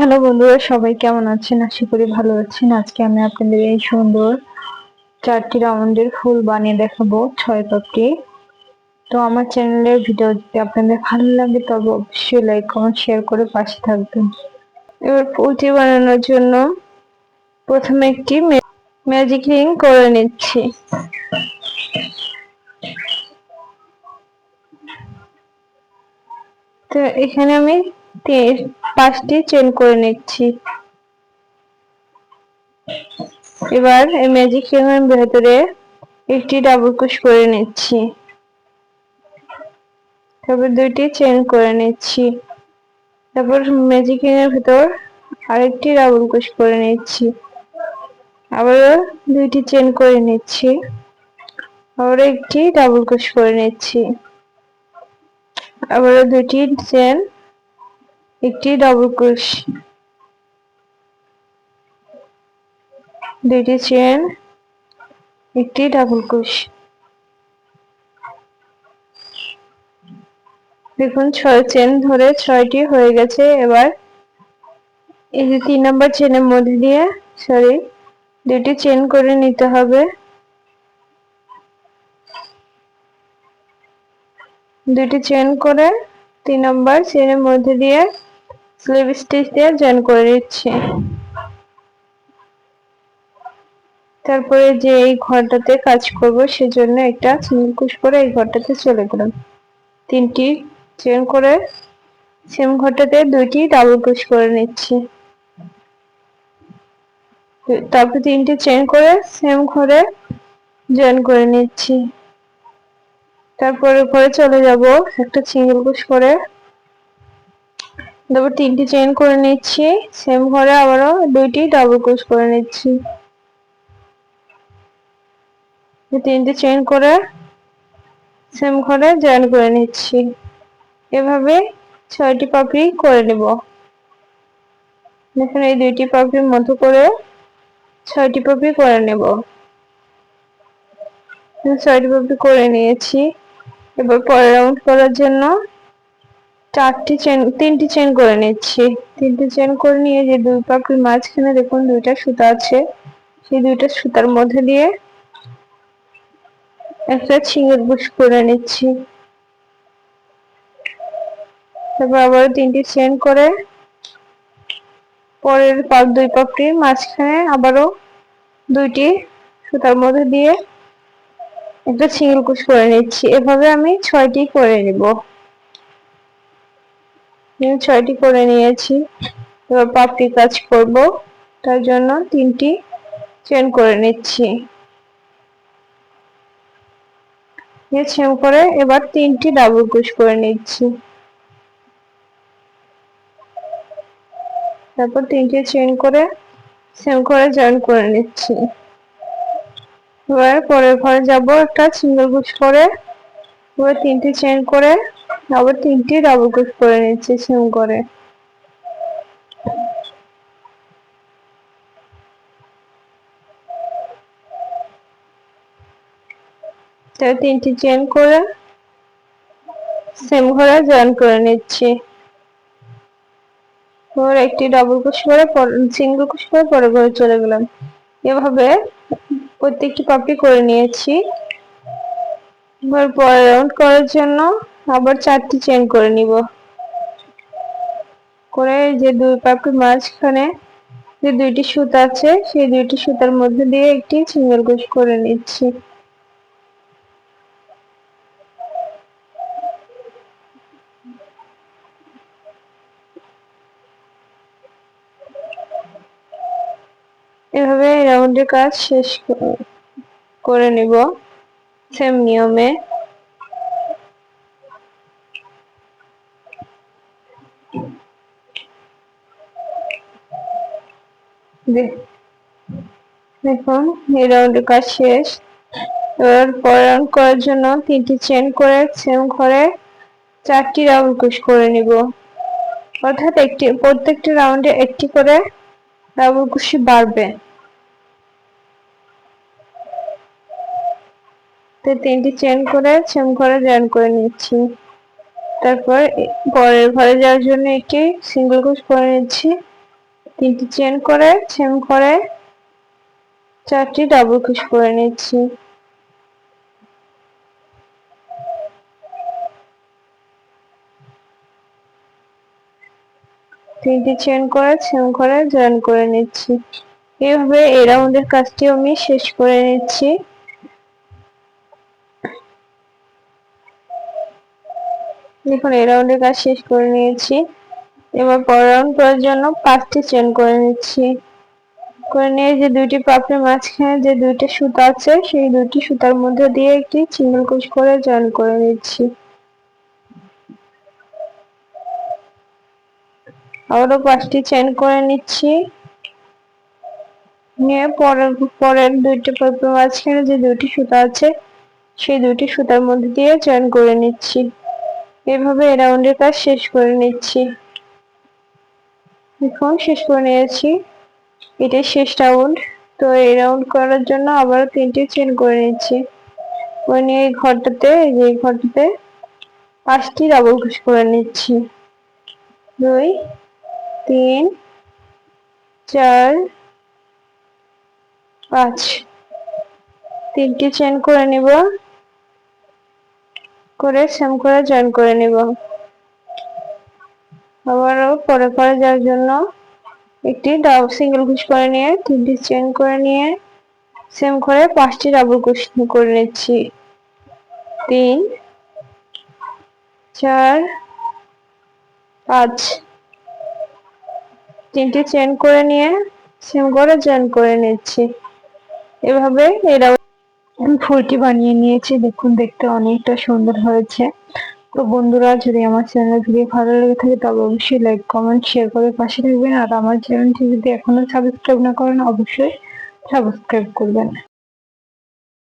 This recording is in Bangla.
হ্যালো বন্ধুরা, সবাই কেমন আছেন? আশা করি ভালো আছেন। আজকে আমি আপনাদের এই সুন্দর চারটি রাউন্ডের ফুল বানিয়ে দেখাবো, ছয় পাপড়ি। তো আমার চ্যানেলের ভিডিও যদি আপনাদের ভালো লাগে, তবে অবশ্যই লাইক কমেন্ট শেয়ার করে পাশে থাকবেন। এবার ফুলটি বানানোর জন্য প্রথমে একটি ম্যাজিক রিং করে নিচ্ছি। তো এখানে আমি পাঁচটি চেন করে নিচ্ছি। এবার এই ম্যাজিক রিং ভেতরে একটি ডাবল কুশ করে নিচ্ছি। তারপর দুইটি চেন করে নিচ্ছি। তারপর ম্যাজিক রিং এর ভেতর আরেকটি ডাবল কুশ করে নিচ্ছি। আবারও দুইটি চেন করে নিচ্ছি। আবার একটি ডাবল কুশ করে নিচ্ছি। আবারও দুইটি চেন একটি ডাবল ক্রোশ দুইটি চেন একটি ডাবল ক্রোশ দেখুন, ছয় চেন ধরে ছয়টি হয়ে গেছে। এবার এই যে তিন নম্বর চেনের মধ্যে দিয়ে সরি দুটি চেন করে নিতে হবে। দুটি চেন করে তিন নম্বর চেনের মধ্যে দিয়ে স্লিপ স্টিচ দিয়ে জয়েন করে দিচ্ছি তারপরে যে এই ঘরটাতে কাজ করব সেজন্য একটা সিঙ্গেল কুশ করে এই ঘরটাতে চলে গেলাম। তিনটি চেন করে সেম ঘরটাতে দুইটি ডাবল কুশ করে নিচ্ছি। তারপর তিনটি চেন করে সেম ঘরে জয়েন করে নিচ্ছি। তারপরে ঘরে চলে যাব একটা সিঙ্গেল কুশ করে। তারপর তিনটি চেন করে নিচ্ছি। সেম ঘরে আবারও দুইটি ডাবল ক্রোশ করে নিচ্ছি। তিনটি চেন করে সেম ঘরে জয়েন করে নিচ্ছি। এভাবে ছয়টি পাপড়ি করে নেব। দেখুন, এই দুইটি পাপড়ির মতো করে ছয়টি পাপড়ি করে নেব। ছয়টি পাপড়ি করে নিয়েছি। এবার পরের রাউন্ড করার জন্য চারটি চেন তিনটি চেন করে নিচ্ছি। তিনটি চেন করে নিয়ে যে দুই পাখির মাঝখানে দেখুন দুইটা সুতা আছে। সেই দুইটা সুতার মধ্যে দিয়ে একটা ছিঙ্গের বুশ করে নিচ্ছি। তারপর আবার তিনটি চেন করে পরের পাক দুই পাপড়ির মাঝখানে আবারও দুইটি সুতার মধ্যে দিয়ে একটা সিঙ্গেল কুশ করে নিচ্ছি। এভাবে আমি ছয়টি করে নিব। ছয়টি করে নিয়েছি। এবার পাপড়ি কাজ করব। তার জন্য তিনটি চেন করে নিচ্ছি। চেন করে এবার তিনটি ডাবল কুশ করে নিচ্ছি। তারপর তিনটি চেন করে সেম করে জয়েন করে নিচ্ছি। এবার পরের ঘরে যাব একটা সিঙ্গেল কুশ করে। এবার তিনটি চেন করে আবার তিনটি ডাবল ক্রোশ করে নিচ্ছি সেম করে। তিনটি চেন করে সেম ঘরে জয়েন করে নিচ্ছি। এবার একটি ডাবল ক্রোশ করে সিঙ্গেল ক্রোশ করে পরে ঘরে চলে গেলাম। এভাবে প্রত্যেকটি পাপড়ি করে নিয়েছি। এবার পরের রাউন্ড করার জন্য আবার চারটি চেন করে নিব। করে যে দুই পাপড়ির মাঝখানে যে দুইটি সুতা আছে, সেই দুইটি সুতার মধ্যে দিয়ে একটি সিঙ্গেল গোশ করে নিচ্ছি। এভাবে রাউন্ডের কাজ শেষ করে নিব। সেম নিয়মে। দেখুন, এই রাউন্ডের কাজ শেষ। এবার পরের করার জন্য তিনটি চেন করে সেম চারটি রাউন্ড কুশ করে নিব। অর্থাৎ একটি, প্রত্যেকটি রাউন্ডে একটি করে কুশি বাড়বে। তো তিনটি চেন করে সেম ঘরে জয়েন করে নিচ্ছি। তারপর পরের ঘরে যাওয়ার জন্য একটি সিঙ্গেল কুশ করে নিচ্ছি। তিনটি চেন করে সেম করে চারটি ডাবল ক্রোশ করে নিচ্ছি। তিনটি চেন করে সেম করে জয়েন করে নিচ্ছি। এইভাবে এই রাউন্ডের কাজটি আমি শেষ করে নিচ্ছি। দেখুন, এই রাউন্ডের কাজ শেষ করে নিয়েছি। এবার পর রাউন্ড করার জন্য পাঁচটি চেন করে নিচ্ছি। করে নিয়ে যে দুইটি পাপড়ির মাঝখানে যে দুইটা সুতা আছে, সেই দুইটি সুতার মধ্যে দিয়ে একটি সিঙ্গেল কুচ করে জয়েন করে নিচ্ছি। আবারও পাঁচটি চেন করে নিচ্ছি। নিয়ে পরের পরের দুইটি পাপড়ির মাঝখানে যে দুইটি সুতা আছে, সেই দুইটি সুতার মধ্যে দিয়ে জয়েন করে নিচ্ছি। এভাবে রাউন্ডের কাজ শেষ করে নিচ্ছি। দেখুন শেষ করে নিয়েছি। এটাই শেষ রাউন্ড তো এই রাউন্ড করার জন্য আবার তিনটি চেন করে নিচ্ছি। করে নিয়ে এই ঘরটাতে যে ঘরটাতে পাঁচটি ডাবল ক্রোশ করে নিচ্ছি। দুই, তিন, চার, পাঁচ। তিনটি চেন করে নিব। করে সেম করে জয়েন করে নিব। আবারও পরে পরে যাওয়ার জন্য একটি ডাবল সিঙ্গেল কুশ করে নিয়ে, তিনটি চেন করে নিয়ে সেম করে পাঁচটি ডাবল কুশ করে নিচ্ছি। তিন, চার, পাঁচ। তিনটি চেন করে নিয়ে সেম করে জয়েন করে নিচ্ছি। এভাবে এরা ফুলটি বানিয়ে নিয়েছি, দেখুন, দেখতে অনেকটা সুন্দর হয়েছে। তো বন্ধুরা, যদি আমার চ্যানেল ভিডিও ভালো লেগে থাকে, তবে অবশ্যই লাইক কমেন্ট শেয়ার করে পাশে থাকবেন। আর আমার চ্যানেলটি যদি এখনও সাবস্ক্রাইব না করেন, অবশ্যই সাবস্ক্রাইব করবেন।